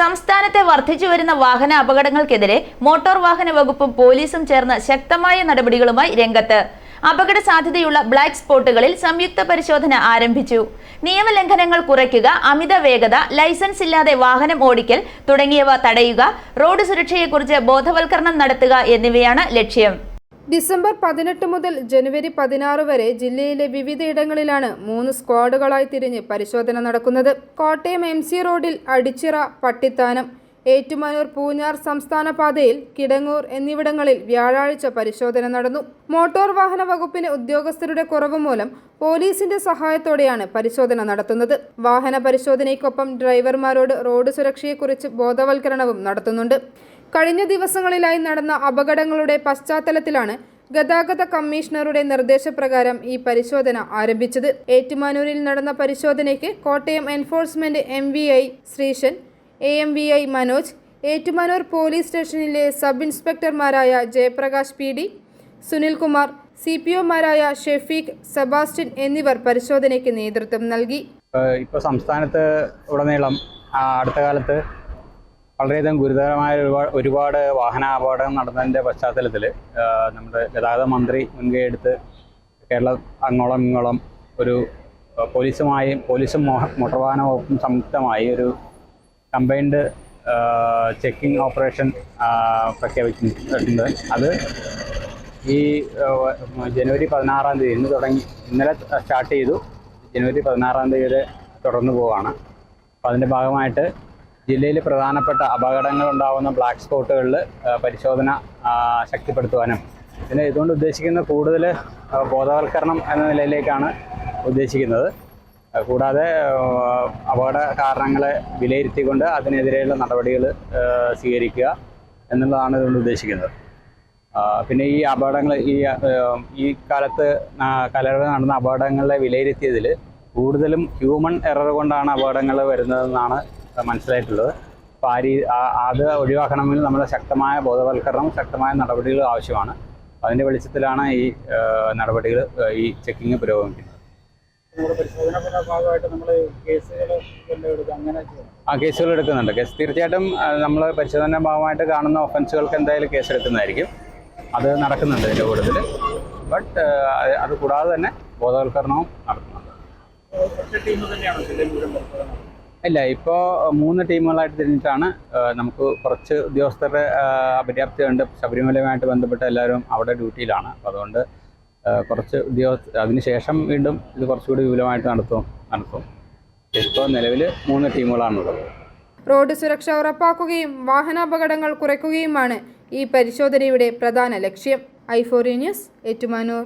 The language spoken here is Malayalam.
സംസ്ഥാനത്തെ വർദ്ധിച്ചു വരുന്ന വാഹന അപകടങ്ങൾക്കെതിരെ മോട്ടോർ വാഹന വകുപ്പും പോലീസും ചേർന്ന് ശക്തമായ നടപടികളുമായി രംഗത്ത്. അപകട സാധ്യതയുള്ള ബ്ലാക്ക് സ്പോട്ടുകളിൽ സംയുക്ത പരിശോധന ആരംഭിച്ചു. നിയമലംഘനങ്ങൾ കുറയ്ക്കുക അമിത വേഗത ലൈസൻസ് ഇല്ലാതെ വാഹനം ഓടിക്കൽ തുടങ്ങിയവ തടയുക റോഡ് സുരക്ഷയെക്കുറിച്ച് ബോധവൽക്കരണം നടത്തുക എന്നിവയാണ് ലക്ഷ്യം. ഡിസംബർ പതിനെട്ട് മുതൽ ജനുവരി പതിനാറ് വരെ ജില്ലയിലെ വിവിധയിടങ്ങളിലാണ് മൂന്ന് സ്ക്വാഡുകളായി തിരിഞ്ഞ് പരിശോധന നടക്കുന്നത്. കോട്ടയം എം സി റോഡിൽ അടിച്ചിറ പട്ടിത്താനം ഏറ്റുമാനൂർ പൂഞ്ഞാർ സംസ്ഥാന പാതയിൽ കിടങ്ങൂർ എന്നിവിടങ്ങളിൽ വ്യാഴാഴ്ച പരിശോധന നടന്നു. മോട്ടോർ വാഹന വകുപ്പിന് ഉദ്യോഗസ്ഥരുടെ കുറവ് മൂലം പോലീസിന്റെ സഹായത്തോടെയാണ് പരിശോധന നടത്തുന്നത്. വാഹന പരിശോധനയ്ക്കൊപ്പം ഡ്രൈവർമാരോട് റോഡ് സുരക്ഷയെക്കുറിച്ച് ബോധവൽക്കരണവും നടത്തുന്നുണ്ട്. കഴിഞ്ഞ ദിവസങ്ങളിലായി നടന്ന അപകടങ്ങളുടെ പശ്ചാത്തലത്തിലാണ് ഗതാഗത കമ്മീഷണറുടെ നിർദ്ദേശപ്രകാരം ഈ പരിശോധന ആരംഭിച്ചത്. ഏറ്റുമാനൂരിൽ നടന്ന പരിശോധനയ്ക്ക് Kottayam enforcement M V I Sreesan A M V I Manoj Ettumanoor police സ്റ്റേഷനിലെ sub ഇൻസ്പെക്ടർമാരായ Jayaprakash P D Sunilkumar C P ഒമാരായ Shefeeq Sebastian എന്നിവർ പരിശോധനയ്ക്ക് നേതൃത്വം നൽകി. ഇപ്പോൾ സംസ്ഥാനത്ത് ഉടനീളം അടുത്ത കാലത്ത് വളരെയധികം ഗുരുതരമായ ഒരുപാട് ഒരുപാട് വാഹന അപകടം നടന്നതിന്റെ പശ്ചാത്തലത്തിൽ നമ്മുടെ ഗതാഗത മന്ത്രി മുൻകൈ എടുത്ത് കേരള അങ്ങോളം ഇങ്ങോളം ഒരു പോലീസുമായും പോലീസും മോട്ടോർ വാഹന വകുപ്പും സംയുക്തമായി ഒരു കമ്പൈൻഡ് ചെക്കിംഗ് ഓപ്പറേഷൻ പ്രഖ്യാപിച്ചിട്ടുണ്ട്. അത് ഈ ജനുവരി പതിനാറാം തീയതി ഇന്ന് തുടങ്ങി ഇന്നലെ സ്റ്റാർട്ട് ചെയ്തു. ജനുവരി പതിനാറാം തീയതി വരെ തുടർന്നു പോവുകയാണ് അപ്പോൾ അതിന്റെ ഭാഗമായിട്ട് ജില്ലയിൽ പ്രധാനപ്പെട്ട അപകടങ്ങൾ ഉണ്ടാകുന്ന ബ്ലാക്ക് സ്പോട്ടുകളിൽ പരിശോധന ശക്തിപ്പെടുത്തുവാനും. പിന്നെ ഇതുകൊണ്ട് ഉദ്ദേശിക്കുന്ന കൂടുതൽ ബോധവൽക്കരണം എന്ന നിലയിലേക്കാണ് ഉദ്ദേശിക്കുന്നത്. കൂടാതെ അപകട കാരണങ്ങളെ വിലയിരുത്തിക്കൊണ്ട് അതിനെതിരെയുള്ള നടപടികൾ സ്വീകരിക്കുക എന്നുള്ളതാണ് ഇതുകൊണ്ട് ഉദ്ദേശിക്കുന്നത്. പിന്നെ ഈ അപകടങ്ങൾ ഈ ഈ കാലത്ത് കലകളിൽ നടന്ന അപകടങ്ങളെ വിലയിരുത്തിയതിൽ കൂടുതലും ഹ്യൂമൻ എറർ കൊണ്ടാണ് അപകടങ്ങൾ വരുന്നതെന്നാണ് മനസ്സിലായിട്ടുള്ളത്. അപ്പോൾ ആ രീതി അത് ഒഴിവാക്കണമെങ്കിൽ നമ്മൾ ശക്തമായ ബോധവൽക്കരണം ശക്തമായ നടപടികൾ ആവശ്യമാണ്. അതിന്റെ വെളിച്ചത്തിലാണ് ഈ നടപടികൾ ഈ ചെക്കിങ് പുരോഗമിക്കുന്നത്. ആ കേസുകൾ എടുക്കുന്നുണ്ട്. കേസ് തീർച്ചയായിട്ടും നമ്മൾ പരിശോധന ഭാഗമായിട്ട് കാണുന്ന ഒഫൻസുകൾക്ക് എന്തായാലും കേസ് എടുക്കുന്നതായിരിക്കും. അത് നടക്കുന്നുണ്ട് ഇതിന്റെ കൂടുതൽ ബട്ട് അത് കൂടാതെ തന്നെ ബോധവൽക്കരണവും നടത്തുന്നുണ്ട് ഇല്ല ഇപ്പോൾ മൂന്ന് ടീമുകളായിട്ട് തിരിഞ്ഞിട്ടാണ് നമുക്ക് കുറച്ച് ഉദ്യോഗസ്ഥരുടെ അപര്യാപ്തിയുണ്ട്. ശബരിമലയുമായിട്ട് ബന്ധപ്പെട്ട് എല്ലാവരും അവിടെ ഡ്യൂട്ടിയിലാണ്. അപ്പോൾ അതുകൊണ്ട് കുറച്ച് ഉദ്യോഗസ്ഥ അതിനുശേഷം വീണ്ടും ഇത് കുറച്ചുകൂടി വിപുലമായിട്ട് നടത്തും നടത്തും. ഇപ്പോൾ നിലവിൽ മൂന്ന് ടീമുകളാണുള്ളത്. റോഡ് സുരക്ഷ ഉറപ്പാക്കുകയും വാഹനാപകടങ്ങൾ കുറയ്ക്കുകയുമാണ് ഈ പരിശോധനയുടെ പ്രധാന ലക്ഷ്യം. ഐഫോറി ന്യൂസ് ഏറ്റുമാനൂർ.